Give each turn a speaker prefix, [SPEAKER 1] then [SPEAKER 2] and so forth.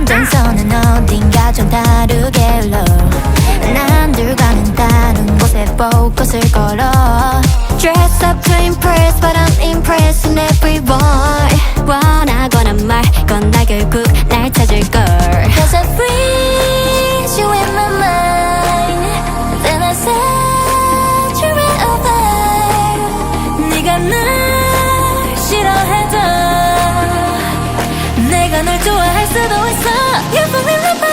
[SPEAKER 1] 연장선은 어딘가 좀 다르게 흘러 난 들과는 다른 곳에 포커스를 걸어 Dress up to impress but I'm impressing everyone 원하거나 말건 나 결국 날 찾을걸 Cause I freeze you in my mind Then I you right over 네가 날 싫어해도 내가 널 좋아할 수도 You believe the